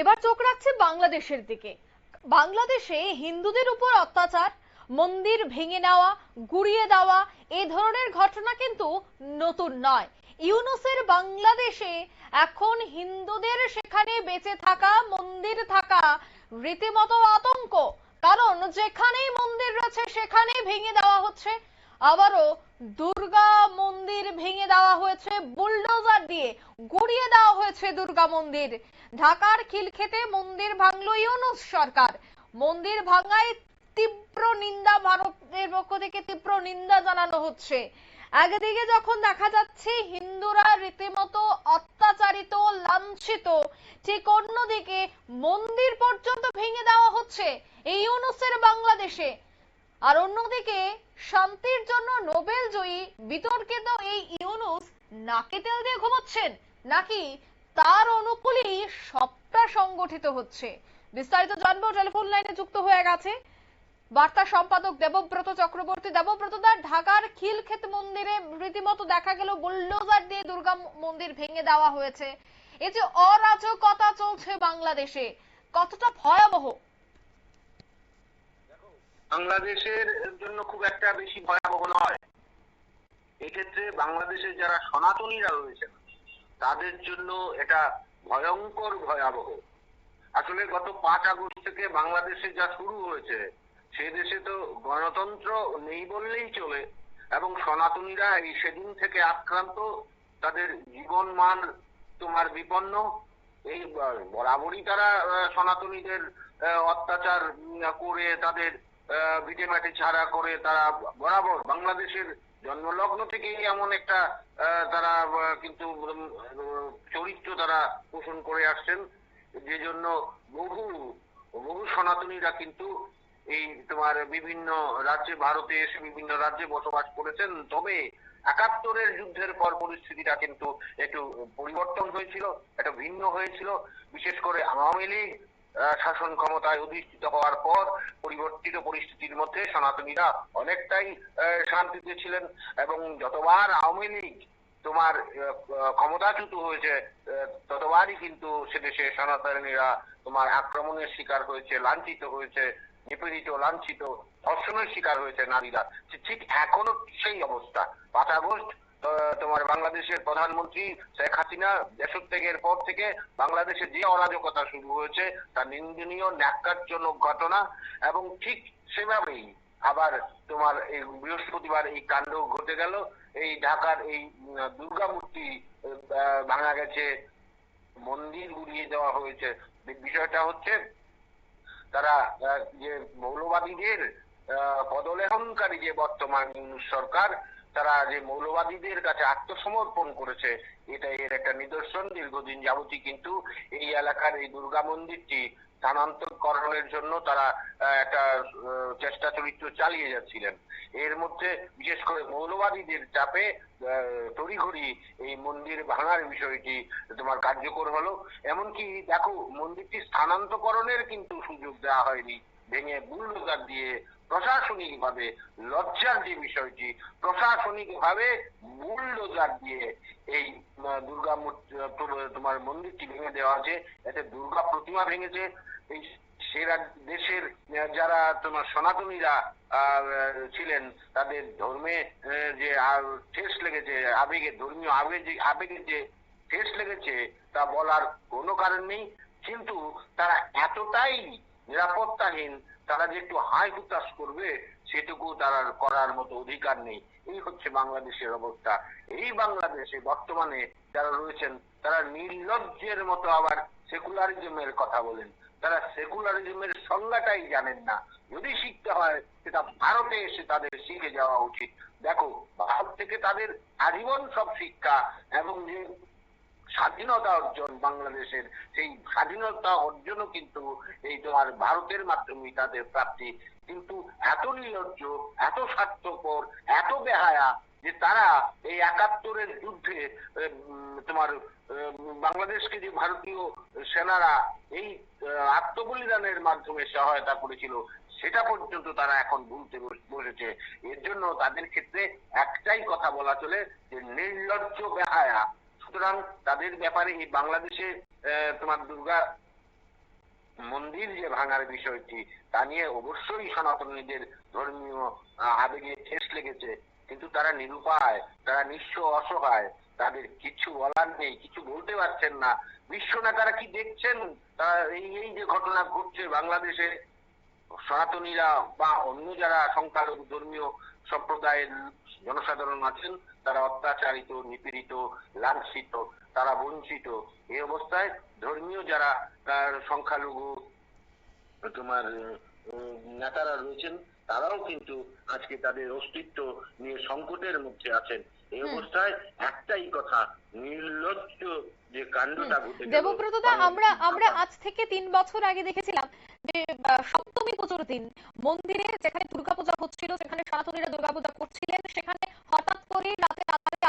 এবার চোখ রাখছে বাংলাদেশের দিকে। বাংলাদেশে হিন্দুদের উপর অত্যাচার, মন্দির ভেঙে নেওয়া, গুড়িয়ে দেওয়া, এ ধরনের ঘটনা কিন্তু নতুন নয়। ইউনুসের বাংলাদেশে এখন হিন্দুদের সেখানে বেঁচে থাকা, মন্দির থাকা রীতিমতো আতঙ্ক। কারণ যেখানেই মন্দির রয়েছে সেখানে ভেঙে দেওয়া হচ্ছে। আবারও দুর্গা মন্দির ভেঙে দেওয়া হয়েছে, বুলডোজার দিয়ে গুড়িয়ে দেওয়া হয়েছে দুর্গা মন্দির। ঢাকার খিলক্ষেতে মন্দির ভাঙল ইউনুস সরকার। মন্দির ভাঙায় তীব্র নিন্দা ভারতের পক্ষ থেকে তীব্র নিন্দা জানানো হচ্ছে। একদিকে যখন দেখা যাচ্ছে হিন্দুরা রীতিমতো অত্যাচারিত, লাঞ্ছিত, ঠিক অন্যদিকে মন্দির পর্যন্ত ভেঙে দেওয়া হচ্ছে এই ইউনুসের বাংলাদেশে। আর অন্যদিকে, শান্তির জন্য নোবেল জয়ী বিতর্কিত এই ইউনুস নাকে তেল দিয়ে ঘুমাচ্ছেন, নাকি তার অনুকূলেই সবটা সংগঠিত হচ্ছে? বিস্তারিত জানব, টেলিফোন লাইনে যুক্ত হয়ে গেছে বার্তা সম্পাদক দেবব্রত চক্রবর্তী। দেবব্রত দা, ঢাকার খিলক্ষেত মন্দিরে রীতিমতো দেখা গেল বুলডোজার দিয়ে দুর্গা মন্দির ভেঙে দেওয়া হয়েছে। এই যে অরাজকতা চলছে বাংলাদেশে, কতটা ভয়াবহ! বাংলাদেশের জন্য খুব একটা বেশি ভয়াবহ নয়। এক্ষেত্রে বাংলাদেশের যারা সনাতনীরা রয়েছেন, তাদের জন্য এটা ভয়ঙ্কর ভয়াবহ। আসলে গত পাঁচ আগস্ট থেকে বাংলাদেশে যা শুরু হয়েছে, সে দেশে তো গণতন্ত্র নেই বললেই চলে এবং সনাতনীরা এই সেদিন থেকে আক্রান্ত, তাদের জীবন মান তোমার বিপন্ন। এই বরাবরই তারা সনাতনীদের অত্যাচার করে তাদের আহ, ভিটেমাটি ছাড়া করে তারা বরাবর বাংলাদেশের জন্মলগ্ন থেকেই এমন একটা তারা কিন্তু চরিত্র তারা পোষণ করে আসছেন। যে জন্য বহু বহু সনাতনীরা কিন্তু এই তোমার বিভিন্ন রাজ্যে ভারতে এসে বিভিন্ন রাজ্যে বসবাস করেছেন। তবে একাত্তরের যুদ্ধের পর পরিস্থিতিটা কিন্তু একটু পরিবর্তন হয়েছিল একটা ভিন্ন হয়েছিল। বিশেষ করে আওয়ামী লীগ শাসন ক্ষমতায় অধিষ্ঠিত হওয়ার পর পরিবর্তিত পরিস্থিতির মধ্যে সনাতনীরা অনেকটাই শান্তিতে ছিলেন এবং যতবার আওয়ামী লীগ তোমার ক্ষমতাচ্যুত হয়েছে ততবারই কিন্তু সেদেশে সনাতনীরা তোমার আক্রমণের শিকার হয়েছে, লাঞ্ছিত হয়েছে, নিপীড়িত, লাঞ্ছিত, ধর্ষণের শিকার হয়েছে নারীরা। ঠিক- এখনও সেই অবস্থা। পাঁচ আগস্ট তোমার বাংলাদেশের প্রধানমন্ত্রী শেখ হাসিনা দেশত্যাগের পর থেকে বাংলাদেশে যে অরাজকতা শুরু হয়েছে, তা নিন্দনীয়, ন্যাক্কারজনক ঘটনা এবং ঠিক সেভাবেই আবার তোমার এই বৃহস্পতিবার এই কাণ্ড ঘটে গেল। এই ঢাকার এই দুর্গা মূর্তি ভাঙা গেছে, মন্দির উড়িয়ে দেওয়া হয়েছে। বিষয়টা হচ্ছে তারা যে মৌলবাদীদের পদলেহনকারী যে বর্তমান সরকার তারা যে মৌলবাদীদের কাছে আত্মসমর্পণ করেছে, এটা এর একটা নিদর্শন। দীর্ঘদিন যাবতই কিন্তু এই এলাকার এই দুর্গা মন্দিরটি স্থানান্তরকরণের জন্য তারা একটা চেষ্টা চরিত্র চালিয়ে যাচ্ছিলেন। এর মধ্যে বিশেষ করে মৌলবাদীদের চাপে তড়িঘড়ি এই মন্দির ভাঙার বিষয়টি তোমার কার্যকর হলো। এমনকি দেখো, মন্দিরটি স্থানান্তকরণের কিন্তু সুযোগ দেওয়া হয়নি। ভেঙে বুলডোজার দিয়ে প্রশাসনিক ভাবে লজ্জার যে বিষয়টি প্রশাসনিক ভাবে বুলডোজার দিয়ে এই দুর্গা তোমার মন্দিরটি ভেঙে দেওয়া আছে এতে দুর্গা প্রতিমা ভেঙেছে। এই সেরা দেশের যারা তোমার সনাতনীরা ছিলেন, তাদের ধর্মে যে ঠেস লেগেছে, আবেগে, ধর্মীয় আবেগে আবেগে যে ঠেস লেগেছে, তা বলার কোনো কারণ নেই। কিন্তু তারা এতটাই নিরাপত্তাহীন, তারা যে একটু হাই হুতাশ করবে সেটুকু তারা করার মতো অধিকার নেই। এই হচ্ছে বাংলাদেশের অবস্থা। এই বাংলাদেশে বর্তমানে যারা রয়েছেন, তারা নির্লজ্জের মতো আবার সেকুলারিজমের কথা বলেন। তারা সেকুলারিজমের সংজ্ঞাটাই জানেন না। যদি শিখতে হয়, সেটা ভারতে এসে তাদের শিখে যাওয়া উচিত। দেখো, ভারত থেকে তাদের আজীবন সব শিক্ষা এবং যে স্বাধীনতা অর্জন বাংলাদেশের, সেই স্বাধীনতা অর্জনও কিন্তু এই তোমার ভারতের মাধ্যমে তাদের প্রাপ্তি। কিন্তু এত নির্লজ্জ, এত স্বার্থপর, এত বেহায়া যে তারা এই একাত্তরের যুদ্ধে তোমার বাংলাদেশকে যে ভারতীয় সেনারা এই আত্মবলিদানের মাধ্যমে সহায়তা করেছিল, সেটা পর্যন্ত তারা এখন ভুলতে বসেছে। এর জন্য তাদের ক্ষেত্রে একটাই কথা বলা চলে যে নির্লজ্জ, বেহায়া সুতরাং তাদের ব্যাপারে এই বাংলাদেশে তোমার দুর্গা মন্দির যে ভাঙার বিষয়টি, তা নিয়ে অবশ্যই সনাতনীদের ধর্মীয় আবেগে ঠেস লেগেছে। কিন্তু তারা নিরুপায়, তারা নিঃস্ব অসহায়, তাদের কিছু বলার নেই, কিছু বলতে পারছেন না। বিশ্ব নেতারা কি দেখছেন? এই এই যে ঘটনা ঘটছে বাংলাদেশে, সনাতনীরা বা অন্য যারা সংখ্যালঘু ধর্মীয় সম্প্রদায়ের জনসাধারণ আছেন তারা অত্যাচারিত নিপীড়িত লাঞ্ছিত তারা বঞ্চিত। এই অবস্থায় ধর্মীয় যারা তার সংখ্যালঘু তোমার নেতারা রয়েছেন তারাও কিন্তু আজকে তাদের অস্তিত্ব নিয়ে সংকটের মধ্যে আছেন। এই অবস্থায় একটাই কথা নির্লজ্জ যে কাণ্ডটা ঘটে দেবব্রতদা আমরা আমরা আজ থেকে তিন বছর আগে দেখেছিলাম যে সপ্তমী পুজোর দিন মন্দিরে যেখানে দুর্গাপূজা হচ্ছিল যেখানে সনাতনীরা দুর্গাপূজা করছিলেন সেখানে হঠাৎ করে রাতে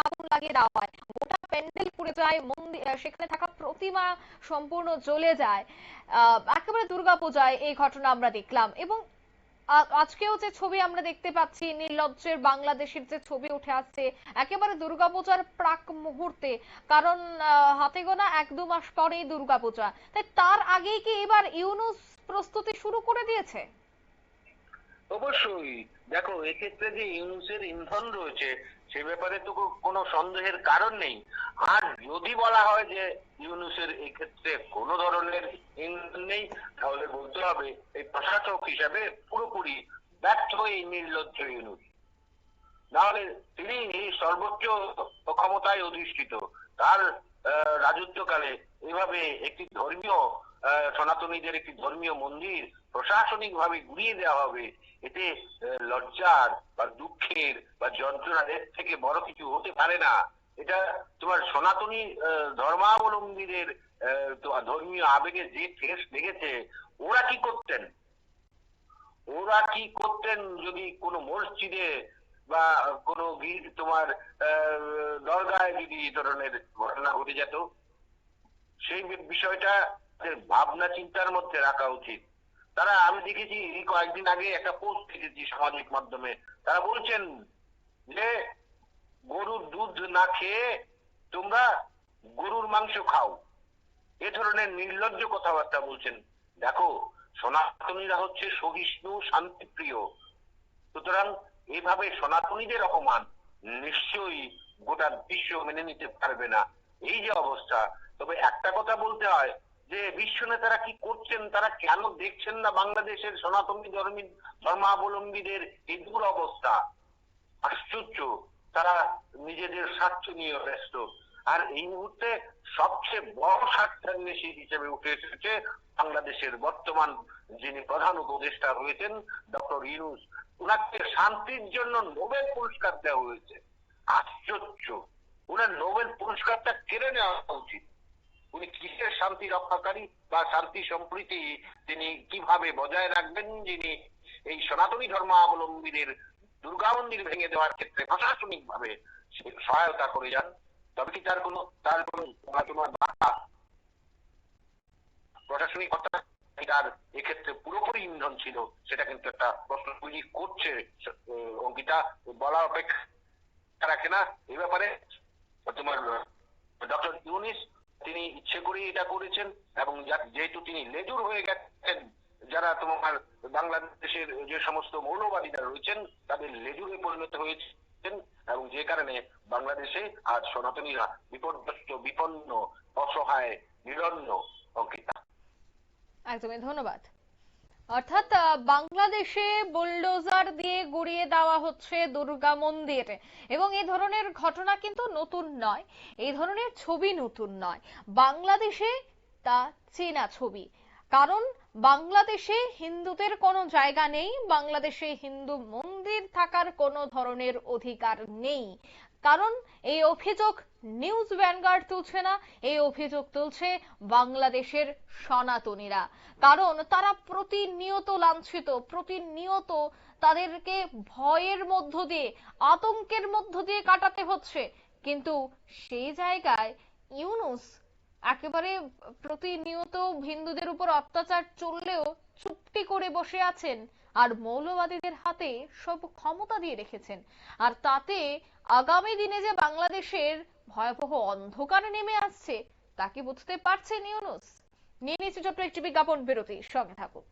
আগুন লাগিয়ে দেওয়া হয়। গোটা প্যান্ডেল পুড়ে যায় মন্দির সেখানে থাকা প্রতিমা সম্পূর্ণ জ্বলে যায়। আহ, একেবারে দুর্গাপূজায় এই ঘটনা আমরা দেখলাম এবং আজকেও যে ছবি আমরা দেখতে পাচ্ছি নির্লজ্জের বাংলাদেশের যে ছবি উঠে আসছে, একেবারে দুর্গাপূজার প্রাক মুহূর্তে। কারণ হাতে গোনা এক দু মাস পরেই দুর্গাপূজা। তাই তার আগেই কি এবার ইউনুস প্রস্তুতি শুরু করে দিয়েছে? অবশ্যই। দেখো, এক্ষেত্রে যে ইউনুসের ইন্ধন রয়েছে সে ব্যাপারে তো কোনো সন্দেহের কারণ নেই। আর যদি বলা হয় যে ইউনুসের এক্ষেত্রে কোনো ধরনের নেই, তাহলে বলতে হবে এই প্রশাসক হিসাবে পুরোপুরি ব্যর্থ এই নির্লজ্জ ইউনুস। নাহলে তিনি সর্বোচ্চ ক্ষমতায় অধিষ্ঠিত। তার রাজত্বকালে এভাবে একটি ধর্মীয় সনাতনীদের একটি ধর্মীয় মন্দির প্রশাসনিক ভাবে গুড়িয়ে দেওয়া হবে। এতে লজ্জার বা দুঃখের বা যন্ত্রণার এর থেকে বড় কিছু হতে পারে না। এটা তোমার সনাতনী ধর্মাবলম্বীদের ধর্মীয় আবেগে যে ঠেস লেগেছে, ওরা কি করতেন? ওরা কি করতেন যদি কোনো মসজিদে বা কোনো তোমার দরগায় যদি এই ধরনের ঘটনা ঘটে যেত? সেই বিষয়টা ভাবনা চিন্তার মধ্যে রাখা উচিত। তারা, আমি দেখেছি কয়েকদিন আগে একটা পোস্ট দেখেছি সামাজিক মাধ্যমে। তারা বলছেন যে, গরুর দুধ না খেয়ে তোমরা গরুর মাংস খাও। এ ধরনের নির্লজ্জ কথাবার্তা বলছেন। দেখো, সনাতনীরা হচ্ছে সহিষ্ণু, শান্তিপ্রিয়। সুতরাং এভাবে সনাতনীদের অপমান নিশ্চয়ই গোটা বিশ্ব মেনে নিতে পারবে না। এই যে অবস্থা, তবে একটা কথা বলতে হয় যে বিশ্ব নেতারা কি করছেন, তারা কেন দেখছেন না বাংলাদেশের সনাতনী ধর্মী ধর্মাবলম্বীদের এই দূর অবস্থা আশ্চর্য। তারা নিজেদের স্বার্থ নিয়ে ব্যস্ত। আর এই মুহূর্তে সবচেয়ে বড় স্বার্থান্বেষী হিসেবে উঠে এসেছে বাংলাদেশের বর্তমান যিনি প্রধান উপদেষ্টা রয়েছেন, ডক্টর ইউনুস। উনাকে শান্তির জন্য নোবেল পুরস্কার দেওয়া হয়েছে। আশ্চর্য। উনার নোবেল পুরস্কারটা কেড়ে নেওয়া উচিত। উনি কিসের শান্তি রক্ষাকারী বা শান্তি সম্প্রীতি তিনি কীভাবে বজায় রাখবেন, যিনি এই সনাতনী ধর্মাবলম্বীদের দুর্গা মন্দির ভেঙে দেওয়ার ক্ষেত্রে প্রশাসনিক ভাবে সহায়তা করে যান, তবে কি তার কোনো তার কোনো তোমার বাধা প্রশাসনিক তার এক্ষেত্রে পুরোপুরি ইন্ধন ছিল, সেটা কিন্তু একটা প্রশ্ন তৈরি করছে অঙ্কিতা, বলা অপেক্ষা রাখে না। এই ব্যাপারে তোমার, ডক্টর ইউনিস তিনি ইচ্ছে করে এটা করেছেন এবং যেহেতু তিনি লেজুর হয়ে গেছেন, যারা তোমার বাংলাদেশের যে সমস্ত মৌলবাদীরা রয়েছেন, তাদের লেজুরে পরিণত হয়েছেন এবং যে কারণে বাংলাদেশে আজ সনাতনীরা বিপর্যস্ত বিপন্ন, অসহায়, নিরন্ন অঙ্কিতা। একদমই, ধন্যবাদ। অর্থাৎ বাংলাদেশে বুলডোজার দিয়ে গুড়িয়ে দেওয়া হচ্ছে দুর্গা মন্দির। এবং এই ধরনের ঘটনা কিন্তু নতুন নয়। এই ধরনের ছবি নতুন নয়। বাংলাদেশে তা চেনা ছবি। কারণ, বাংলাদেশে হিন্দুদের কোনো জায়গা নেই, বাংলাদেশে হিন্দু মন্দির থাকার কোনো ধরনের অধিকার নেই। কারণ এই অভিযোগ নিউজ ভ্যানগার্ড তুলছে না, এই অভিযোগ তুলছে বাংলাদেশের সনাতনীরা। কারণ তারা প্রতিনিয়ত লাঞ্ছিত, প্রতিনিয়ত তাদেরকে ভয়ের মধ্য দিয়ে, আতঙ্কের মধ্য দিয়ে কাটাতে হচ্ছে। কিন্তু সেই জায়গায় ইউনুস একেবারে প্রতিনিয়ত হিন্দুদের উপর অত্যাচার চললেও চুপটি করে বসে আছেন আর মৌলবাদীদের হাতে সব ক্ষমতা দিয়ে রেখেছেন। আর তাতে আগামী দিনে যে বাংলাদেশের ভয়াবহ অন্ধকার নেমে আসছে তাকে বুঝতে পারছেন ইউনুস? নিয়ে নিচ্ছে ছোট্ট একটি বিজ্ঞাপন বিরতি, সঙ্গে থাকুন।